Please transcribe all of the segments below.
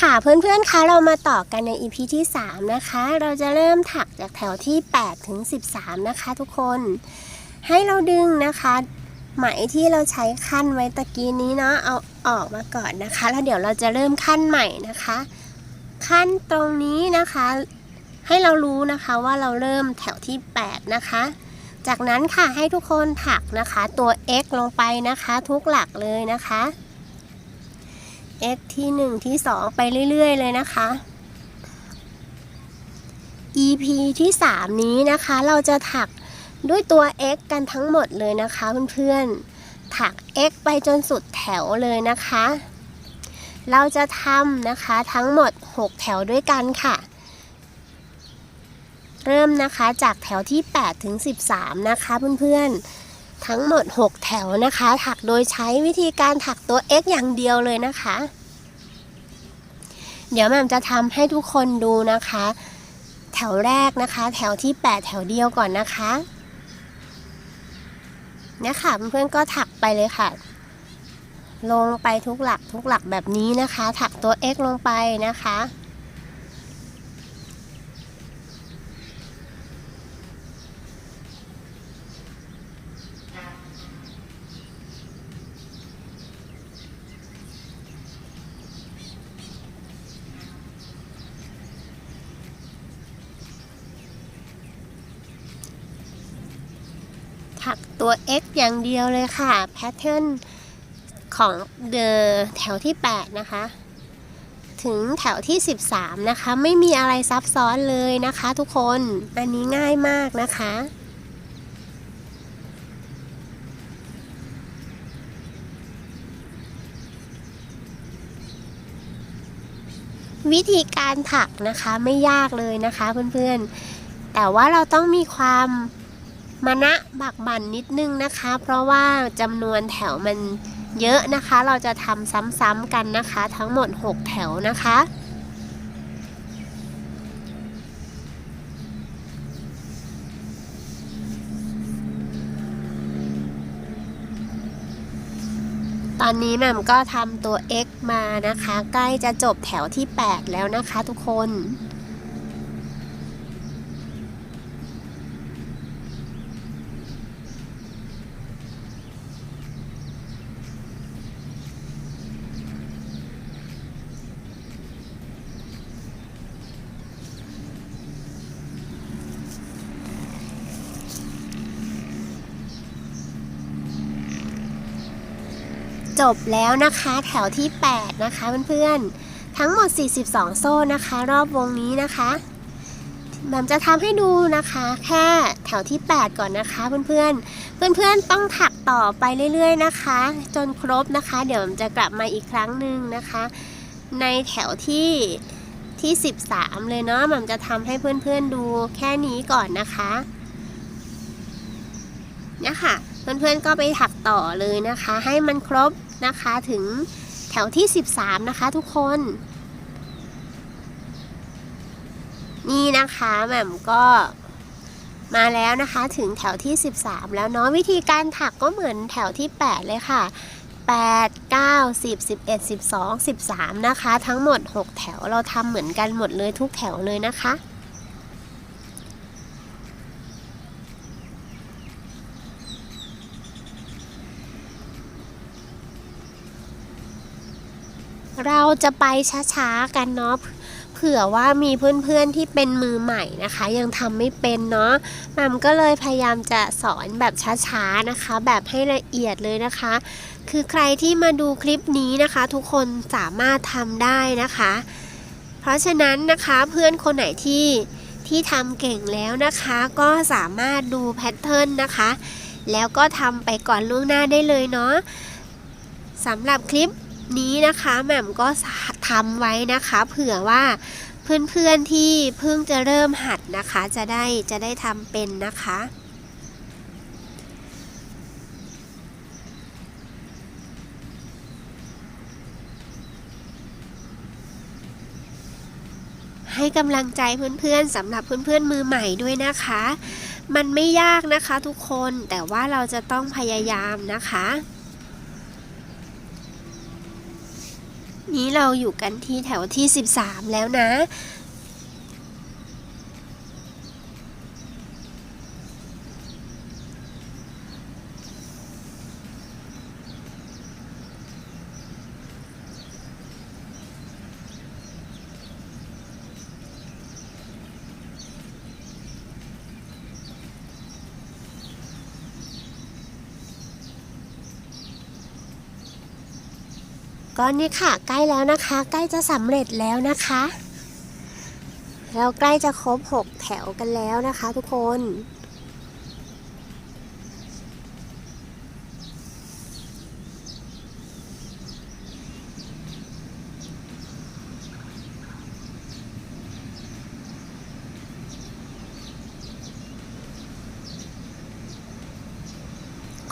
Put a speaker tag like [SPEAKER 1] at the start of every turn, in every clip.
[SPEAKER 1] ค่ะเพื่อนๆคะเรามาต่อกันใน EP ที่ 3 นะคะ เราจะเริ่มถักจากแถวที่ 8 ถึง 13 นะคะทุกคน ให้เราดึงนะคะ ไหมที่เราใช้ขั้นไว้ตะกี้นี้เนาะเอาออกมาก่อนนะคะ แล้วเดี๋ยวเราจะเริ่มขั้นใหม่นะคะ ขั้นตรงนี้นะคะ ให้เรารู้นะคะว่าเราเริ่มแถวที่ 8 นะคะ จากนั้นค่ะให้ทุกคนถักนะคะ ตัว x ลงไปนะคะ ทุกหลักเลยนะคะ x ที่ 1 ที่ 2 ไปเรื่อย ๆ เลยนะคะ EP ที่ 3 นี้นะคะเราจะถักด้วยตัว x กันทั้งหมดเลยนะคะเพื่อนๆ ถัก x ไปจนสุดแถวเลยนะคะ เราจะทำนะคะทั้งหมด 6 แถวด้วยกันค่ะ เริ่มนะคะจากแถวที่ 8 ถึง 13 นะคะเพื่อนๆ ทั้งหมด 6 แถวนะคะ ถักโดยใช้วิธีการถักตัว x อย่างเดียวเลยนะคะ เดี๋ยวแม่มจะทำให้ทุกคนดูนะคะ แถวแรกนะคะ แถวที่ 8 แถวเดียวก่อนนะคะเนี่ยค่ะเพื่อนๆก็ถักไปเลยค่ะ ลงไปทุกหลักทุกหลักแบบนี้นะคะ ถักตัว x ลงไปนะคะ ถัก ตัว x อย่างเดียวเลยค่ะ แพทเทิร์นของเดอแถวที่ 8 นะคะ ถึงแถวที่ 13 นะคะ ไม่มีอะไรซับซ้อนเลยนะคะทุกคน อันนี้ง่ายมากนะคะวิธีการถักนะคะไม่ยากเลยนะคะเพื่อนๆ แต่ว่าเราต้องมีความ มานะบักบั่นนิดนึงนะคะ เพราะว่าจำนวนแถวมันเยอะนะคะ เราจะทำซ้ำๆกันนะคะ ทั้งหมด 6 แถวนะคะตอนนี้แม่มก็ทำตัว x มานะคะ ใกล้จะจบแถวที่ 8 แล้วนะคะทุกคน จบแล้วนะคะแถวที่ 8 นะคะเพื่อนๆ ทั้งหมด 42 โซ่นะคะ รอบวงนี้นะคะแบมจะทำให้ดูนะคะ แค่แถวที่ 8 ก่อนนะคะเพื่อนๆ เพื่อนๆต้องถักต่อไปเรื่อยๆนะคะ จนครบนะคะ เดี๋ยวแบมจะกลับมาอีกครั้งหนึ่งนะคะ ในแถวที่ที่ 13 เลยเนาะแบมจะทำให้เพื่อนๆดูแค่นี้ก่อนนะคะเนี่ยค่ะเพื่อนๆก็ไปถักต่อเลยนะคะ ให้มันครบ นะคะถึงแถวที่ 13 นะคะทุกคน นี่นะคะแหม่มก็มาแล้วนะคะถึงแถวที่ 13 แล้วเนาะวิธีการถักก็เหมือนแถวที่ 8 เลยค่ะ 8 9 10 11 12 13 นะคะ ทั้งหมด 6 แถวเราทำเหมือนกันหมดเลยทุกแถวเลยนะคะ เราจะไปช้าๆกันเนาะเผื่อว่ามีเพื่อนๆที่เป็นมือใหม่นะคะ ยังทำไม่เป็นเนาะมัมก็เลยพยายามจะสอนแบบช้าๆนะคะ แบบให้ละเอียดเลยนะคะ คือใครที่มาดูคลิปนี้นะคะ ทุกคนสามารถทำได้นะคะ เพราะฉะนั้นนะคะเพื่อนคนไหนที่ที่ทำเก่งแล้วนะคะ ก็สามารถดูแพทเทิร์นนะคะ แล้วก็ทำไปก่อนล่วงหน้าได้เลยเนาะสำหรับคลิป นี้นะคะแหม่มก็ทำไว้นะคะ เผื่อว่าเพื่อนๆที่เพิ่งจะเริ่มหัดนะคะ จะได้จะได้ทำเป็นนะคะให้กำลังใจเพื่อนๆสำหรับเพื่อนๆมือใหม่ด้วยนะคะ มันไม่ยากนะคะทุกคนแต่ว่าเราจะต้องพยายามนะคะ นี้เราอยู่กันที่แถวที่ 13 แล้วนะ ก็นี่ค่ะ ใกล้แล้วนะคะ ใกล้จะสำเร็จแล้วนะคะ เราใกล้จะครบ6แถวกันแล้วนะคะ ทุกคน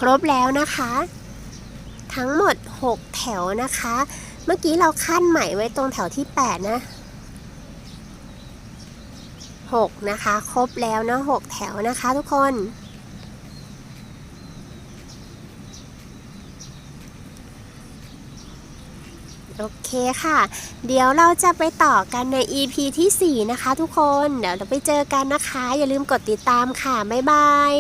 [SPEAKER 1] ครบแล้วนะคะ ทั้งหมด 6 แถวนะคะ เมื่อกี้เราขั้นใหม่ไว้ตรงแถวที่ 8 นะ 6 นะคะ ครบแล้วนะ 6 แถวนะคะทุกคนโอเคค่ะ เดี๋ยวเราจะไปต่อกันใน EP ที่ 4 นะคะทุกคน เดี๋ยวเราไปเจอกันนะคะ อย่าลืมกดติดตามค่ะ บ๊ายบาย